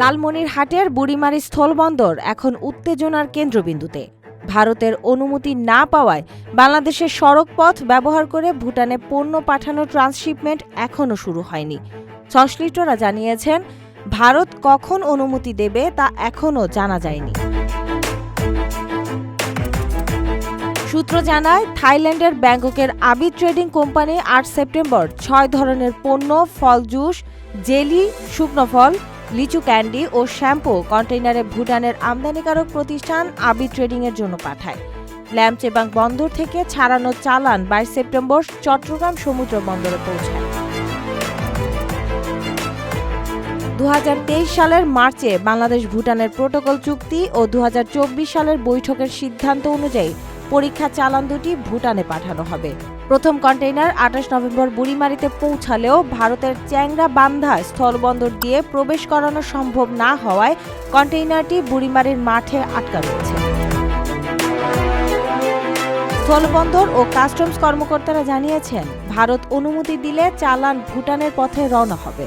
লালমনিরহাটের বুড়িমারি স্থলবন্দর এখন উত্তেজনার কেন্দ্রবিন্দুতে। ভারতের অনুমতি না পাওয়ায় বাংলাদেশের সড়ক পথ ব্যবহার করে ভুটানে পণ্য পাঠানো ট্রান্সশিপমেন্ট এখনও শুরু হয়নি। সংশ্লিষ্টরা জানিয়েছেন, ভারত কখন অনুমতি দেবে তা এখনও জানা যায়নি। সূত্র জানায়, থাইল্যান্ডের ব্যাংককের আবি ট্রেডিং কোম্পানি আট সেপ্টেম্বর ছয় ধরনের পণ্য, ফল, জুস, জেলি, শুকনো ফল, লিচু, ক্যান্ডি ও শ্যাম্পু কন্টেইনারে ভুটানের আমদানিকারক প্রতিষ্ঠান আবি ট্রেডিং এর জন্য পাঠায়। ল্যামচেবাং বন্দর থেকে ছাড়ানো চালান বাইশ সেপ্টেম্বর চট্টগ্রাম সমুদ্র বন্দরে পৌঁছায়। দু হাজার তেইশ সালের মার্চে বাংলাদেশ ভুটানের প্রোটোকল চুক্তি ও দু হাজার চব্বিশ সালের বৈঠকের সিদ্ধান্ত অনুযায়ী পরীক্ষা চালান দুটি ভুটানে পাঠানো হবে। প্রথম কন্টেইনার আঠাশ নভেম্বর বুড়িমারিতে পৌঁছালেও ভারতের চ্যাংরা বান্ধা স্থলবন্দর দিয়ে প্রবেশ করানো সম্ভব না হওয়ায় কন্টেইনারটি বুড়িমারির মাঠে আটকা রয়েছে। স্থলবন্দর ও কাস্টমস কর্মকর্তারা জানিয়েছেন, ভারত অনুমতি দিলে চালান ভুটানের পথে রওনা হবে।